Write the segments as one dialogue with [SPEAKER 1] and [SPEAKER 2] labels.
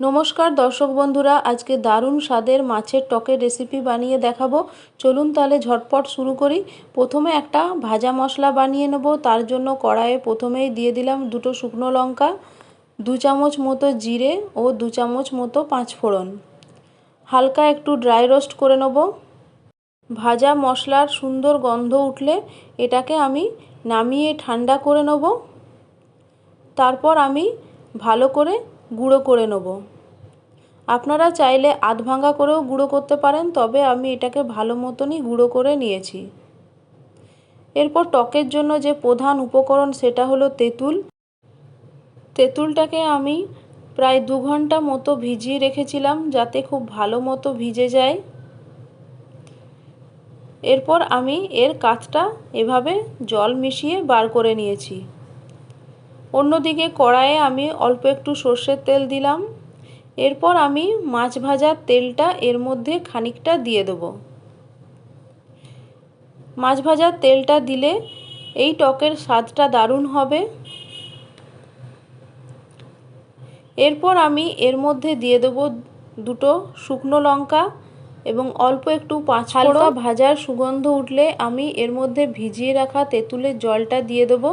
[SPEAKER 1] নমস্কার, দর্শক বন্ধুরা, আজকে দারুণ স্বাদের মাছের টকের রেসিপি বানিয়ে দেখাবো। চলুন তাহলে ঝটপট শুরু করি। প্রথমে একটা ভাজা মশলা বানিয়ে নেব। তার জন্য কড়াইয়ে প্রথমেই দিয়ে দিলাম দুটো শুকনো লঙ্কা, দু চামচ মতো জিরে ও দু চামচ মতো পাঁচ ফোড়ন হালকা একটু ড্রাই রোস্ট করে নেব। ভাজা মশলার সুন্দর গন্ধ উঠলে এটাকে আমি নামিয়ে ঠান্ডা করে নেব। তারপর আমি ভালো করে গুঁড়ো করে নেব। আপনারা চাইলে আধ ভাঙা করেও গুঁড়ো করতে পারেন, তবে আমি এটাকে ভালো মতনই গুঁড়ো করে নিয়েছি। এরপর টকের জন্য যে প্রধান উপকরণ সেটা হলো তেঁতুল। তেঁতুলটাকে আমি প্রায় দু ঘণ্টা মতো ভিজিয়ে রেখেছিলাম যাতে খুব ভালো মতো ভিজে যায়। এরপর আমি এর কাতটা এভাবে জল মিশিয়ে বার করে নিয়েছি। অন্যদিকে কড়াইয়ে আমি অল্প একটু সর্ষের তেল দিলাম। এরপর আমি মাছ ভাজার তেলটা এর মধ্যে খানিকটা দিয়ে দেব। মাছ ভাজার তেলটা দিলে এই টকের স্বাদটা দারুণ হবে। এরপর আমি এর মধ্যে দিয়ে দেবো দুটো শুকনো লঙ্কা এবং অল্প একটু পাঁচ ভাজার সুগন্ধ উঠলে আমি এর মধ্যে ভিজিয়ে রাখা তেঁতুলের জলটা দিয়ে দেবো।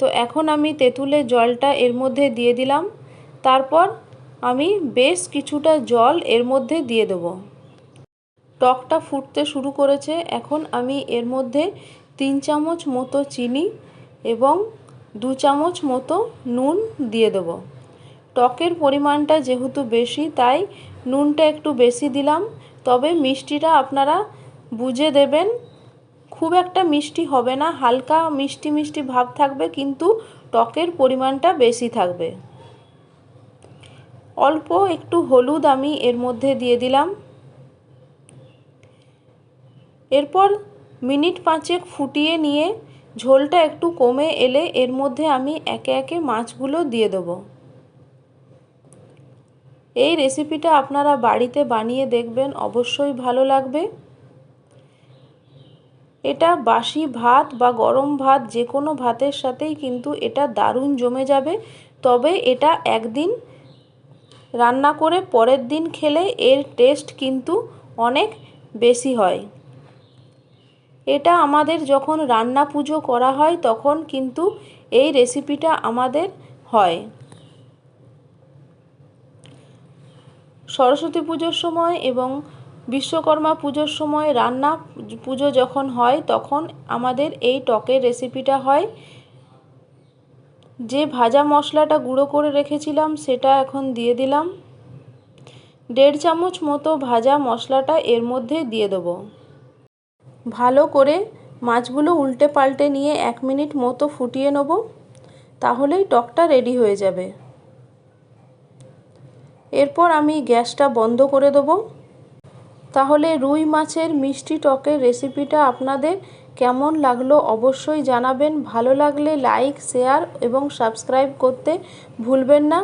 [SPEAKER 1] তো এখন আমি তেঁতুলের জলটা এর মধ্যে দিয়ে দিলাম। তারপর আমি বেশ কিছুটা জল এর মধ্যে দিয়ে দেব। টকটা ফুটতে শুরু করেছে। এখন আমি এর মধ্যে তিন চামচ মতো চিনি এবং দু চামচ মতো নুন দিয়ে দেবো। টকের পরিমাণটা যেহেতু বেশি, তাই নুনটা একটু বেশি দিলাম। তবে মিষ্টিটা আপনারা বুঝে দেবেন খুব একটা মিষ্টি হবে না, হালকা মিষ্টি মিষ্টি ভাব থাকবে কিন্তু টকের পরিমাণটা বেশি থাকবে। অল্প একটু হলুদ আমি এর মধ্যে দিয়ে দিলাম। এরপর মিনিট পাঁচেক ফুটিয়ে নিয়ে ঝোলটা একটু কমে এলে এর মধ্যে আমি একে একে মাছগুলো দিয়ে দেবো। এই রেসিপিটা আপনারা বাড়িতে বানিয়ে দেখবেন, অবশ্যই ভালো লাগবে। এটা বাসি ভাত বা গরম ভাত যে কোনো ভাতের সাথেই কিন্তু এটা দারুণ জমে যাবে। তবে এটা একদিন রান্না করে পরের দিন খেলে এর টেস্ট কিন্তু অনেক বেশি হয়। এটা আমাদের যখন রান্না পুজো করা হয় তখন কিন্তু এই রেসিপিটা আমাদের হয়। সরস্বতী পুজোর সময় এবং বিশ্বকর্মা পুজোর সময় রান্না, পুজো যখন হয় তখন আমাদের এই টকের রেসিপিটা হয়। যে ভাজা মশলাটা গুঁড়ো করে রেখেছিলাম সেটা এখন দিয়ে দিলাম। দেড় চামচ মতো ভাজা মশলাটা এর মধ্যে দিয়ে দেবো। ভালো করে মাছগুলো উল্টে পাল্টে নিয়ে এক মিনিট মতো ফুটিয়ে নেব, তাহলেই টকটা রেডি হয়ে যাবে। এরপর আমি গ্যাসটা বন্ধ করে দেবো। তাহলে রুই মাছের মিষ্টি টকের রেসিপিটা আপনাদের কেমন লাগল অবশ্যই জানাবেন। ভালো লাগলে লাইক, শেয়ার এবং সাবস্ক্রাইব করতে ভুলবেন না।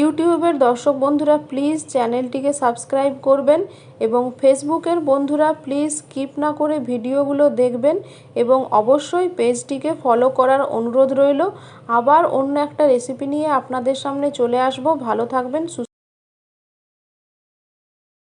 [SPEAKER 1] ইউটিউবের দর্শক বন্ধুরা প্লিজ চ্যানেলটিকে সাবস্ক্রাইব করবেন এবং ফেসবুকের বন্ধুরা প্লিজ স্কিপ না করে ভিডিওগুলো দেখবেন এবং অবশ্যই পেজটিকে ফলো করার অনুরোধ রইল। আবার অন্য একটা রেসিপি নিয়ে আপনাদের সামনে চলে আসব। ভালো থাকবেন